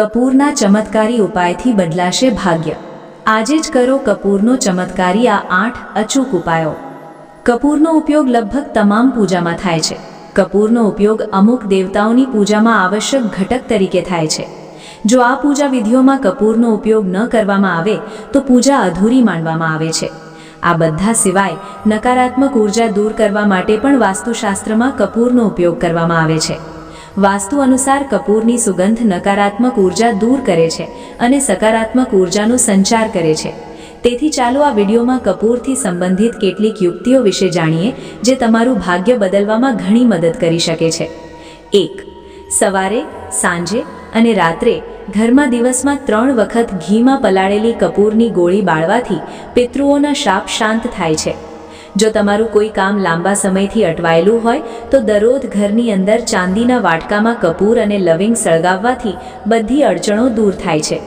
કપૂરના ચમત્કારી ઉપાયથી બદલાશે ભાગ્ય. આજે જ કરો કપૂરનો ચમત્કારી આ આઠ અચૂક ઉપાયો. કપૂરનો ઉપયોગ લગભગ તમામ પૂજામાં થાય છે. કપૂરનો ઉપયોગ અમુક દેવતાઓની પૂજામાં આવશ્યક ઘટક તરીકે થાય છે. જો આ પૂજા વિધિઓમાં કપૂરનો ઉપયોગ ન કરવામાં આવે, તો પૂજા અધૂરી માનવામાં આવે છે. આ બધા સિવાય, નકારાત્મક ઊર્જા દૂર કરવા માટે પણ વાસ્તુશાસ્ત્રમાં કપૂરનો ઉપયોગ કરવામાં આવે છે. વાસ્તુ અનુસાર કપૂરની સુગંધ નકારાત્મક ઊર્જા દૂર કરે છે અને સકારાત્મક ઉર્જાનો સંચાર કરે છે. તેથી ચાલો આ વિડીયોમાં કપૂરથી સંબંધિત કેટલીક યુક્તિઓ વિશે જાણીએ, જે તમારું ભાગ્ય બદલવામાં ઘણી મદદ કરી શકે છે. એક, સવારે, સાંજે અને રાત્રે ઘરમાં દિવસમાં ત્રણ વખત ઘીમાં પલાળેલી કપૂરની ગોળી બાળવાથી પિતૃઓના શાપ શાંત થાય છે. જો તમારું કોઈ કામ લાંબા સમયથી અટવાયેલું હોય, તો દરરોજ ઘરની અંદર ચાંદીના વાટકામાં કપૂર અને લવિંગ સળગાવવાથી બધી અડચણો દૂર થાય છે.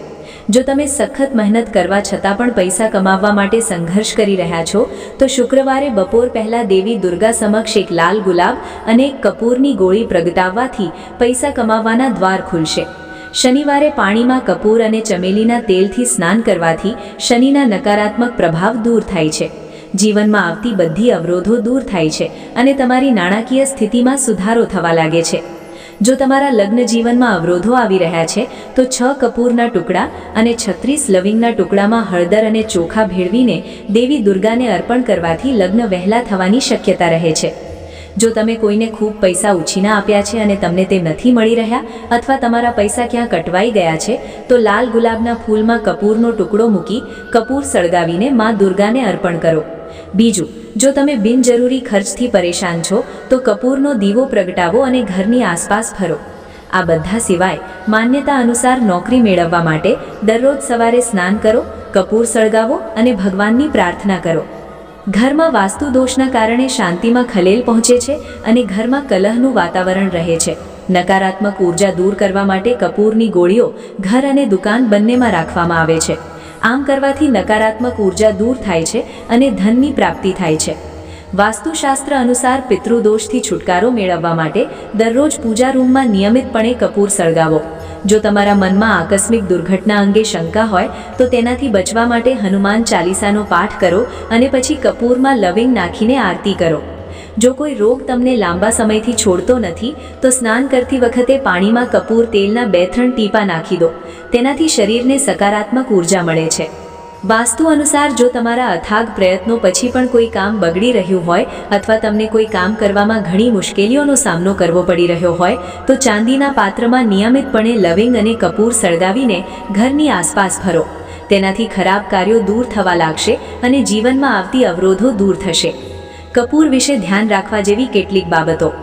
જો તમે સખત મહેનત કરવા છતાં પણ પૈસા કમાવવા માટે સંઘર્ષ કરી રહ્યા છો, તો શુક્રવારે બપોર પહેલાં દેવી દુર્ગા સમક્ષ એક લાલ ગુલાબ અને એક કપૂરની ગોળી પ્રગટાવવાથી પૈસા કમાવવાના દ્વાર ખુલશે. શનિવારે પાણીમાં કપૂર અને ચમેલીના તેલથી સ્નાન કરવાથી શનિના નકારાત્મક પ્રભાવ દૂર થાય છે. જીવનમાં આવતી બધી અવરોધો દૂર થાય છે અને તમારી નાણાકીય સ્થિતિમાં સુધારો થવા લાગે છે. જો તમારા લગ્ન જીવનમાં અવરોધો આવી રહ્યા છે, તો છ કપૂરના ટુકડા અને છત્રીસ લવિંગના ટુકડામાં હળદર અને ચોખા ભેળવીને દેવી દુર્ગાને અર્પણ કરવાથી લગ્ન વહેલા થવાની શક્યતા રહે છે. જો તમે કોઈને ખૂબ પૈસા ઉછીના આપ્યા છે અને તમને તે નથી મળી રહ્યા અથવા તમારા પૈસા ક્યાં કટવાઈ ગયા છે, તો લાલ ગુલાબના ફૂલમાં કપૂરનો ટુકડો મૂકી કપૂર સળગાવીને માં દુર્ગાને અર્પણ કરો. બીજું, જો તમે બિનજરૂરી ખર્ચથી પરેશાન છો, તો કપૂરનો દીવો પ્રગટાવો અને ઘરની આસપાસ ફરો. આ બધા સિવાય, માન્યતા અનુસાર નોકરી મેળવવા માટે દરરોજ સવારે સ્નાન કરો, કપૂર સળગાવો અને ભગવાનની પ્રાર્થના કરો. ઘરમાં વાસ્તુ દોષના કારણે શાંતિમાં ખલેલ પહોંચે છે અને ઘરમાં કલહનું વાતાવરણ રહે છે. નકારાત્મક ઊર્જા દૂર કરવા માટે કપૂરની ગોળીઓ ઘર અને દુકાન બંનેમાં રાખવામાં આવે છે. આમ કરવાથી નકારાત્મક ઊર્જા દૂર થાય છે અને ધનની પ્રાપ્તિ થાય છે. વાસ્તુશાસ્ત્ર અનુસાર પિતૃદોષથી છુટકારો મેળવવા માટે દરરોજ પૂજા રૂમમાં નિયમિતપણે કપૂર સળગાવો. જો તમારા મનમાં આકસ્મિક દુર્ઘટના અંગે શંકા હોય, તો તેનાથી બચવા માટે હનુમાન ચાલીસાનો પાઠ કરો અને પછી કપૂરમાં લવિંગ નાખીને આરતી કરો. જો કોઈ રોગ તમને લાંબા સમયથી છોડતો નથી, તો સ્નાન કરતી વખતે પાણીમાં કપૂર તેલના બે ત્રણ ટીપા નાખી દો. તેનાથી શરીરને સકારાત્મક ઊર્જા મળે છે. વાસ્તુ અનુસાર જો તમારા અથાગ પ્રયત્નો પછી પણ કોઈ કામ બગડી રહ્યું હોય અથવા તમને કોઈ કામ કરવામાં ઘણી મુશ્કેલીઓનો સામનો કરવો પડી રહ્યો હોય, તો ચાંદીના પાત્રમાં નિયમિતપણે લવિંગ અને કપૂર સળગાવીને ઘરની આસપાસ ભરો. તેનાથી ખરાબ કાર્યો દૂર થવા લાગશે અને જીવનમાં આવતી અવરોધો દૂર થશે. કપૂર વિશે ધ્યાન રાખવા જેવી કેટલીક બાબતો.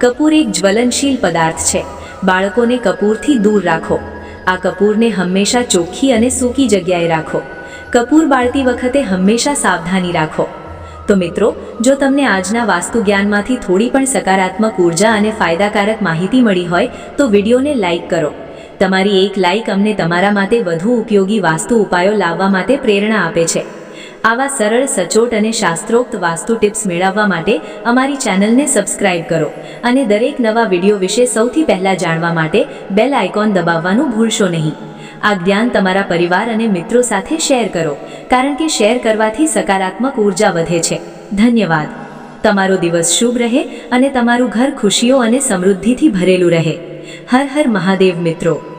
કપૂર એક જ્વલનશીલ પદાર્થ છે. બાળકોને કપૂરથી દૂર રાખો. આ કપૂરને હંમેશા ચોખ્ખી અને સૂકી જગ્યાએ રાખો. કપૂર બાળતી વખતે હંમેશા સાવધાની રાખો. તો મિત્રો, જો તમને આજના વાસ્તુ જ્ઞાનમાંથી થોડી પણ સકારાત્મક ઊર્જા અને ફાયદાકારક માહિતી મળી હોય, તો વિડીયોને લાઇક કરો. તમારી એક લાઇક અમને તમારા માટે વધુ ઉપયોગી વાસ્તુ ઉપાયો લાવવા માટે પ્રેરણા આપે છે. આવા સરળ, સચોટ અને શાસ્ત્રોક્ત વાસ્તુ ટિપ્સ મેળવવા માટે અમારી ચેનલને સબસ્ક્રાઇબ કરો અને દરેક નવા વીડિયો વિશે સૌથી પહેલાં જાણવા માટે બેલ આઇકોન દબાવવાનું ભૂલશો નહીં. આ જ્ઞાન તમારા પરિવાર અને મિત્રો સાથે શેર કરો, કારણ કે શેર કરવાથી સકારાત્મક ઊર્જા વધે છે. ધન્યવાદ. તમારો દિવસ શુભ રહે અને તમારું ઘર ખુશીઓ અને સમૃદ્ધિથી ભરેલું રહે. હર હર મહાદેવ મિત્રો.